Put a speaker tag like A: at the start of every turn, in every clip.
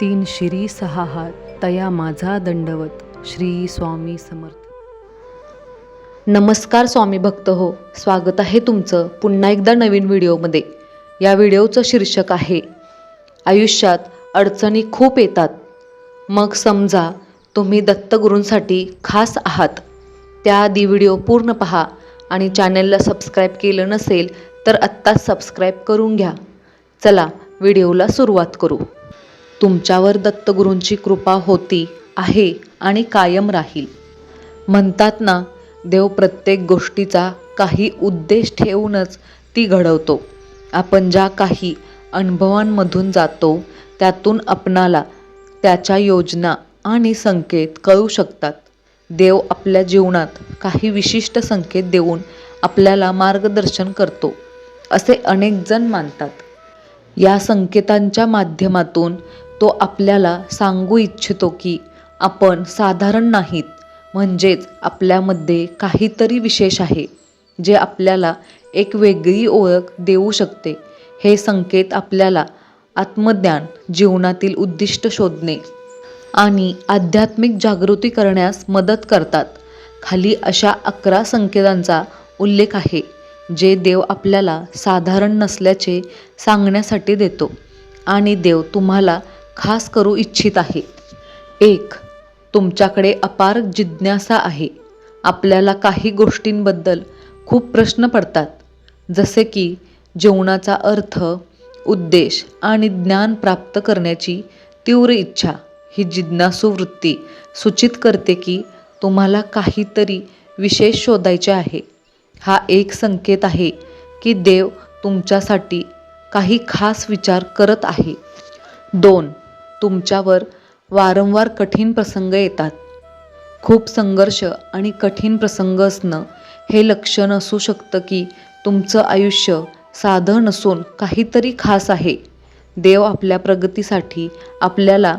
A: तीन शिरी सहा हात तया माझा दंडवत श्री स्वामी समर्थ.
B: नमस्कार स्वामी भक्त हो स्वागत आहे तुमचं पुन्हा एकदा नवीन व्हिडिओमध्ये. या व्हिडिओचं शीर्षक आहे आयुष्यात अडचणी खूप येतात. मग समजा तुम्ही दत्तगुरूंसाठी खास आहात. त्याआधी व्हिडिओ पूर्ण पहा आणि चॅनलला सबस्क्राईब केलं नसेल तर आत्ताच सबस्क्राईब करून घ्या. चला व्हिडिओला सुरुवात करू. तुमच्यावर दत्तगुरूंची कृपा होती आहे आणि कायम राहील. म्हणतात ना देव प्रत्येक गोष्टीचा काही उद्देश ठेवूनच ती घडवतो. आपण ज्या काही अनुभवांमधून जातो त्यातून आपणाला त्याच्या योजना आणि संकेत कळू शकतात. देव आपल्या जीवनात काही विशिष्ट संकेत देऊन आपल्याला मार्गदर्शन करतो असे अनेक जण मानतात. या संकेतांच्या माध्यमातून तो आपल्याला सांगू इच्छितो की आपण साधारण नाहीत. म्हणजेच आपल्यामध्ये काहीतरी विशेष आहे जे आपल्याला एक वेगळी ओळख देऊ शकते. हे संकेत आपल्याला आत्मज्ञान जीवनातील उद्दिष्ट शोधणे आणि आध्यात्मिक जागृती करण्यास मदत करतात. खाली अशा अकरा संकेतांचा उल्लेख आहे जे देव आपल्याला साधारण नसल्याचे सांगण्यासाठी देतो. आणि देव तुम्हाला खास करू इच्छित आहे. एक तुमच्याकडे अपार जिज्ञासा आहे. आपल्याला काही गोष्टींबद्दल खूप प्रश्न पडतात. जसे की जीवनाचा अर्थ उद्देश आणि ज्ञान प्राप्त करण्याची तीव्र इच्छा ही जिज्ञासू वृत्ती सूचित करते की तुम्हाला काहीतरी विशेष शोधायचे आहे. हा एक संकेत आहे की देव तुमच्यासाठी काही खास विचार करत आहे. दोन तुमच्यावर वारंवार कठीण प्रसंग येतात. खूप संघर्ष आणि कठीण प्रसंग असणं हे लक्षण असू शकतं की तुमचं आयुष्य साधं नसून काहीतरी खास आहे. देव आपल्या प्रगतीसाठी आपल्याला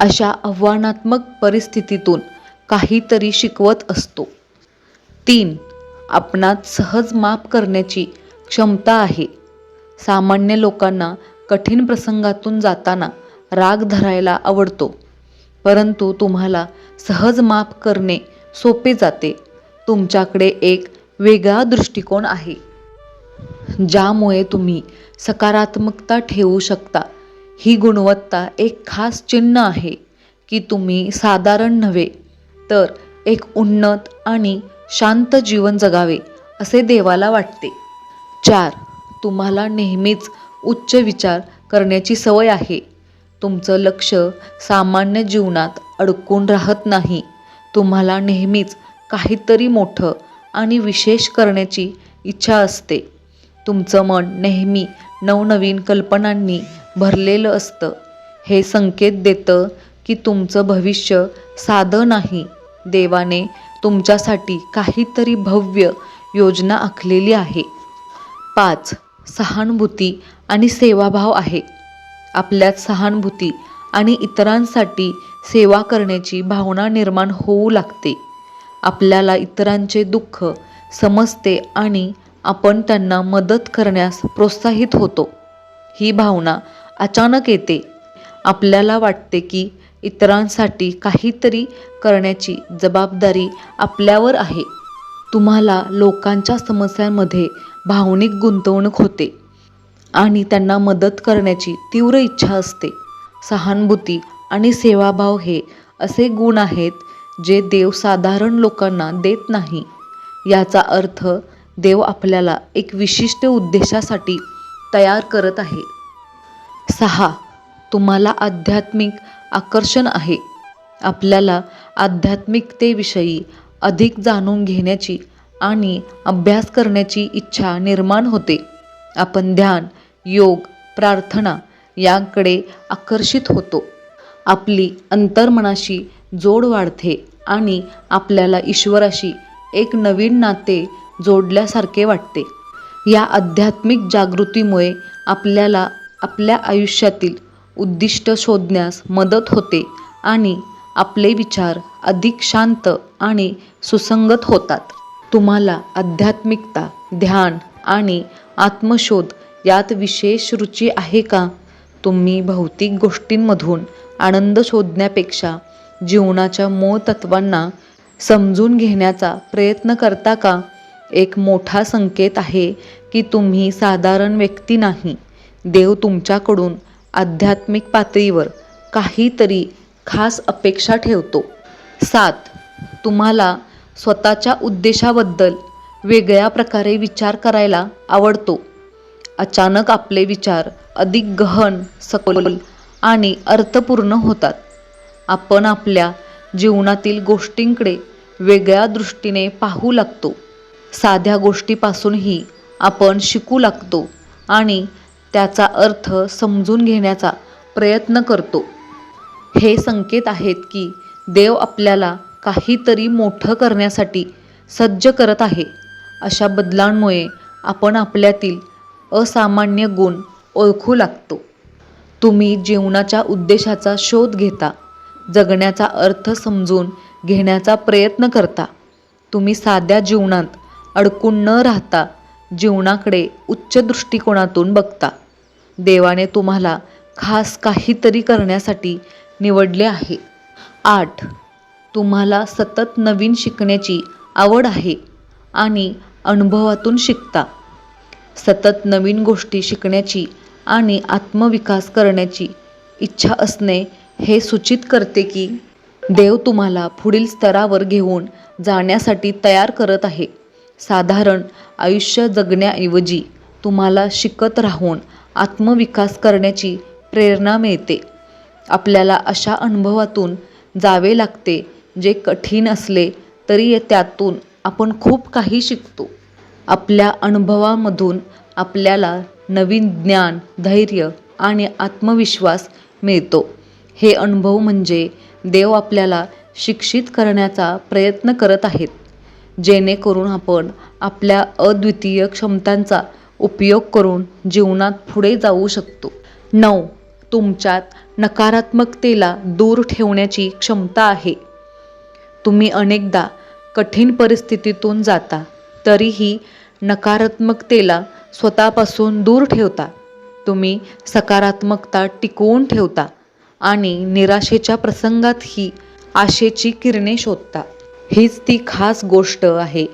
B: अशा आव्हानात्मक परिस्थितीतून काहीतरी शिकवत असतो. तीन आपणात सहज माफ करण्याची क्षमता आहे. सामान्य लोकांना कठीण प्रसंगातून जाताना राग धरायला आवडतो. परंतु तुम्हाला सहज माफ करणे सोपे जाते. तुमच्याकडे एक वेगळा दृष्टिकोन आहे. ज्यामुळे तुम्ही सकारात्मकता ठेवू शकता. ही गुणवत्ता एक खास चिन्ह आहे की तुम्ही साधारण नव्हे तर एक उन्नत आणि शांत जीवन जगावे असे देवाला वाटते. चार तुम्हाला नेहमीच उच्च विचार करण्याची सवय आहे. तुमचं लक्ष सामान्य जीवनात अडकून राहत नाही. तुम्हाला नेहमीच काहीतरी मोठं आणि विशेष करण्याची इच्छा असते. तुमचं मन नेहमी नवनवीन कल्पनांनी भरलेलं असतं. हे संकेत देतं की तुमचं भविष्य साधं नाही. देवाने तुमच्यासाठी काहीतरी भव्य योजना आखलेली आहे. पाच सहानुभूती आणि सेवाभाव आहे. आपल्यात सहानुभूती आणि इतरांसाठी सेवा करण्याची भावना निर्माण होऊ लागते. आपल्याला इतरांचे दुःख समजते आणि आपण त्यांना मदत करण्यास प्रोत्साहित होतो. ही भावना अचानक येते. आपल्याला वाटते की इतरांसाठी काहीतरी करण्याची जबाबदारी आपल्यावर आहे. तुम्हाला लोकांच्या समस्यांमध्ये भावनिक गुंतवणूक होते. आणि त्यांना मदत करण्याची तीव्र इच्छा असते. सहानुभूती आणि सेवाभाव हे असे गुण आहेत जे देव साधारण लोकांना देत नाही. याचा अर्थ देव आपल्याला एक विशिष्ट उद्देशासाठी तयार करत आहे. सहा. तुम्हाला आध्यात्मिक आकर्षण आहे. आपल्याला आध्यात्मिकतेविषयी अधिक जाणून घेण्याची आणि अभ्यास करण्याची इच्छा निर्माण होते. आपण ध्यान योग प्रार्थना याकडे आकर्षित होतो. आपली अंतर्मनाशी जोड वाढते आणि आपल्याला ईश्वराशी एक नवीन नाते जोडल्यासारखे वाटते. या आध्यात्मिक जागृतीमुळे आपल्याला आपल्या आयुष्यातील उद्दिष्ट शोधण्यास मदत होते आणि आपले विचार अधिक शांत आणि सुसंगत होतात. तुम्हाला आध्यात्मिकता ध्यान आणि आत्मशोध यात विशेष रुची आहे का? तुम्ही भौतिक गोष्टींमधून आनंद शोधण्यापेक्षा जीवनाच्या मूळ तत्वांना समजून घेण्याचा प्रयत्न करता का? एक मोठा संकेत आहे की तुम्ही साधारण व्यक्ती नाही. देव तुमच्याकडून आध्यात्मिक पातळीवर काहीतरी खास अपेक्षा ठेवतो. सात. तुम्हाला स्वतःच्या उद्देशाबद्दल वेगळ्या प्रकारे विचार करायला आवडतो. अचानक आपले विचार अधिक गहन सखोल आणि अर्थपूर्ण होतात. आपण आपल्या जीवनातील गोष्टींकडे वेगळ्या दृष्टीने पाहू लागतो. साध्या गोष्टीपासूनही आपण शिकू लागतो आणि त्याचा अर्थ समजून घेण्याचा प्रयत्न करतो. हे संकेत आहेत की देव आपल्याला काहीतरी मोठं करण्यासाठी सज्ज करत आहे. अशा बदलांमुळे आपण आपल्यातील असामान्य गुण ओळखू लागतो. तुम्ही जीवनाच्या उद्देशाचा शोध घेता जगण्याचा अर्थ समजून घेण्याचा प्रयत्न करता. तुम्ही साध्या जीवनात अडकून न राहता जीवनाकडे उच्च दृष्टिकोनातून बघता. देवाने तुम्हाला खास काहीतरी करण्यासाठी निवडले आहे. आठ. तुम्हाला सतत नवीन शिकण्याची आवड आहे आणि अनुभवातून शिकता. सतत नवीन गोष्टी शिकण्याची आणि आत्मविकास करण्याची इच्छा असणे हे सूचित करते की देव तुम्हाला पुढील स्तरावर घेऊन जाण्यासाठी तयार करत आहे. साधारण आयुष्य जगण्याऐवजी तुम्हाला शिकत राहून आत्मविकास करण्याची प्रेरणा मिळते. आपल्याला अशा अनुभवातून जावे लागते जे कठीण असले तरी त्यातून आपण खूप काही शिकतो. आपल्या अनुभवामधून आपल्याला नवीन ज्ञान धैर्य आणि आत्मविश्वास मिळतो. हे अनुभव म्हणजे देव आपल्याला शिक्षित करण्याचा प्रयत्न करत आहेत जेणेकरून आपण आपल्या अद्वितीय क्षमतांचा उपयोग करून जीवनात पुढे जाऊ शकतो. नऊ तुमच्यात नकारात्मकतेला दूर ठेवण्याची क्षमता आहे. तुम्ही अनेकदा कठीण परिस्थितीतून जाता. तरीही नकारात्मकतेला स्वतःपासून दूर ठेवता. तुम्ही सकारात्मकता टिकवून ठेवता आणि निराशेच्या प्रसंगातही आशेची किरणे शोधता. हीच ती खास गोष्ट आहे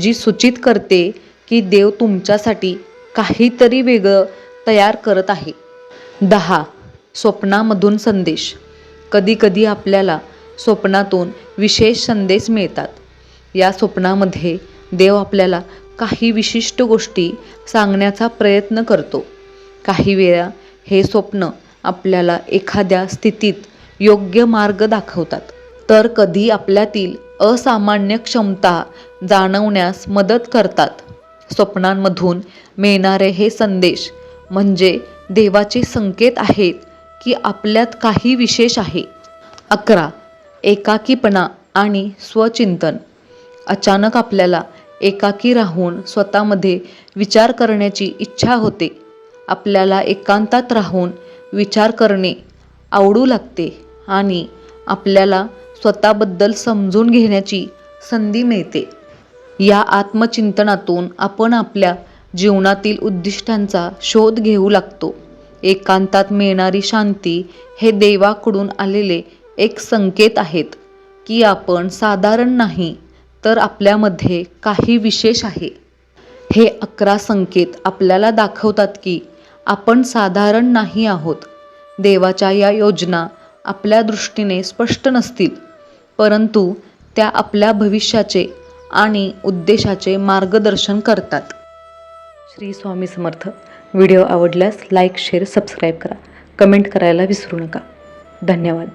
B: जी सूचित करते की देव तुमच्यासाठी काहीतरी वेगळं तयार करत आहे. दहा. स्वप्नामधून संदेश. कधीकधी आपल्याला स्वप्नातून विशेष संदेश मिळतात. या स्वप्नामध्ये देव आपल्याला काही विशिष्ट गोष्टी सांगण्याचा प्रयत्न करतो. काही वेळा हे स्वप्न आपल्याला एखाद्या स्थितीत योग्य मार्ग दाखवतात. तर कधी आपल्यातील असामान्य क्षमता जाणवण्यास मदत करतात. स्वप्नांमधून मिळणारे हे संदेश म्हणजे देवाचे संकेत आहेत की आपल्यात काही विशेष आहे. अकरा एकाकीपणा आणि स्वचिंतन. अचानक आपल्याला एकाकी राहून स्वतःमध्ये विचार करण्याची इच्छा होते. आपल्याला एकांतात राहून विचार करणे आवडू लागते आणि आपल्याला स्वतःबद्दल समजून घेण्याची संधी मिळते. या आत्मचिंतनातून आपण आपल्या जीवनातील उद्दिष्टांचा शोध घेऊ लागतो. एकांतात मिळणारी शांती हे देवाकडून आलेले एक संकेत आहेत की आपण साधारण नाही तर आपल्यामध्ये काही विशेष आहे. हे अकरा संकेत आपल्याला दाखवतात की आपण साधारण नाही आहोत. देवाच्या या योजना आपल्या दृष्टीने स्पष्ट नसतील परंतु त्या आपल्या भविष्याचे आणि उद्देशाचे मार्गदर्शन करतात.
A: श्री स्वामी समर्थ व्हिडिओ आवडल्यास लाईक शेअर सबस्क्राईब करा. कमेंट करायला विसरू नका. धन्यवाद.